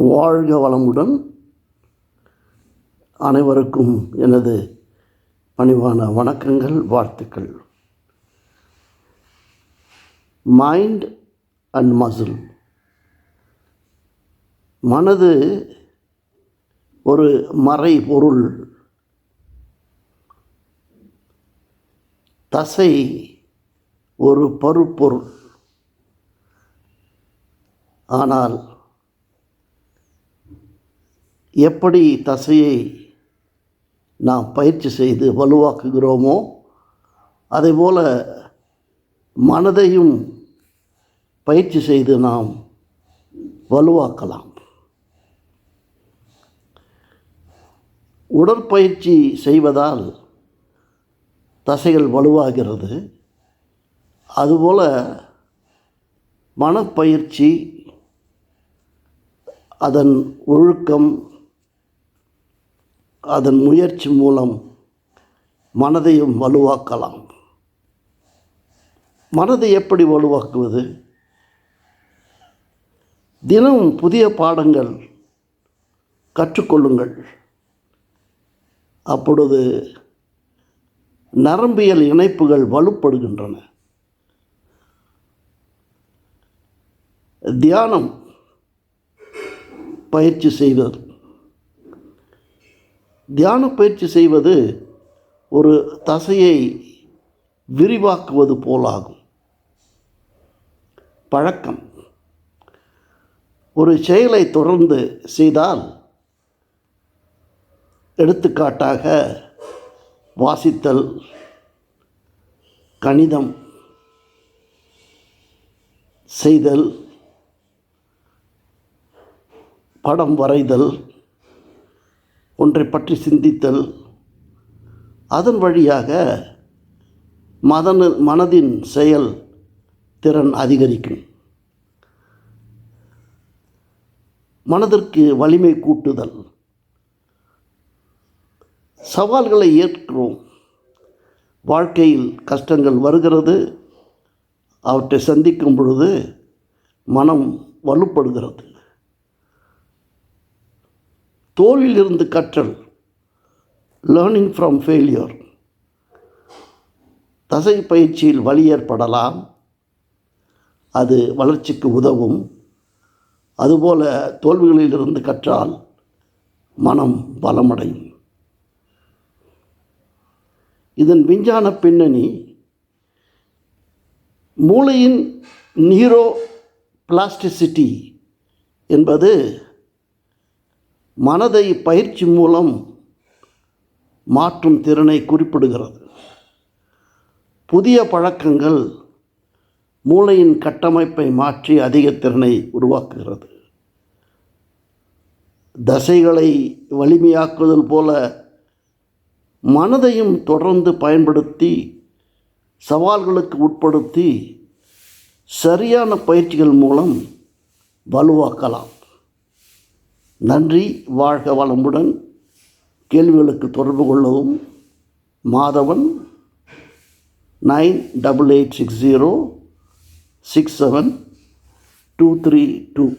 வாழ்க வளமுடன். அனைவருக்கும் எனது பணிவான வணக்கங்கள் வாழ்த்துக்கள். மைண்ட் அண்ட் மசில் மனது ஒரு மறை பொருள் தசை ஒரு பருப்பொருள். ஆனால் எப்படி தசையை நாம் பயிற்சி செய்து வலுவாக்குகிறோமோ அதேபோல் மனதையும் பயிற்சி செய்து நாம் வலுவாக்கலாம். உடற்பயிற்சி செய்வதால் தசைகள் வலுவாகிறது. அதுபோல் மனப்பயிற்சி அதன் ஒழுக்கம் அதன் முயற்சி மூலம் மனதையும் வலுவாக்கலாம். மனதை எப்படி வலுவாக்குவது? தினம் புதிய பாடங்கள் கற்றுக்கொள்ளுங்கள். அப்பொழுது நரம்பியல் இணைப்புகள் வலுப்படுகின்றன. தியானம் பயிற்சி செய்வது தியான பயிற்சி செய்வது ஒரு தசையை விரிவாக்குவது போலாகும். பழக்கம். ஒரு செயலை தொடர்ந்து செய்தால் எடுத்துக்காட்டாக வாசித்தல் கணிதம் செய்தல் படம் வரைதல் ஒன்றை பற்றி சிந்தித்தல். அதன் வழியாக மதன மனதின் செயல் திறன் அதிகரிக்கும். மனதிற்கு வலிமை கூட்டுதல். சவால்களை ஏற்கிறோம். வாழ்க்கையில் கஷ்டங்கள் வருகிறது. அவற்றை சந்திக்கும் பொழுது மனம் வலுப்படுகிறது. தோல்வியிலிருந்து கற்றல் லேர்னிங் ஃப்ரம் ஃபெயிலியர் தசை பயிற்சியில் வழி ஏற்படலாம் அது வளர்ச்சிக்கு உதவும். அதுபோல தோல்விகளிலிருந்து கற்றால் மனம் பலமடையும். இதன் விஞ்ஞான பின்னணி மூளையின் நீரோ பிளாஸ்டிசிட்டி என்பது மனதை பயிற்சி மூலம் மாற்றும் திறனை குறிப்பிடுகிறது. புதிய பழக்கங்கள் மூளையின் கட்டமைப்பை மாற்றி அதிக திறனை உருவாக்குகிறது. தசைகளை வலிமையாக்குதல் போல மனதையும் தொடர்ந்து பயன்படுத்தி சவால்களுக்கு உட்படுத்தி சரியான பயிற்சிகள் மூலம் வலுவாக்கலாம். நன்றி வாழ்க வளமுடன். கேள்விகளுக்கு தொடர்பு கொள்ளவும். Madhavan nine double eight six zero six seven two three two.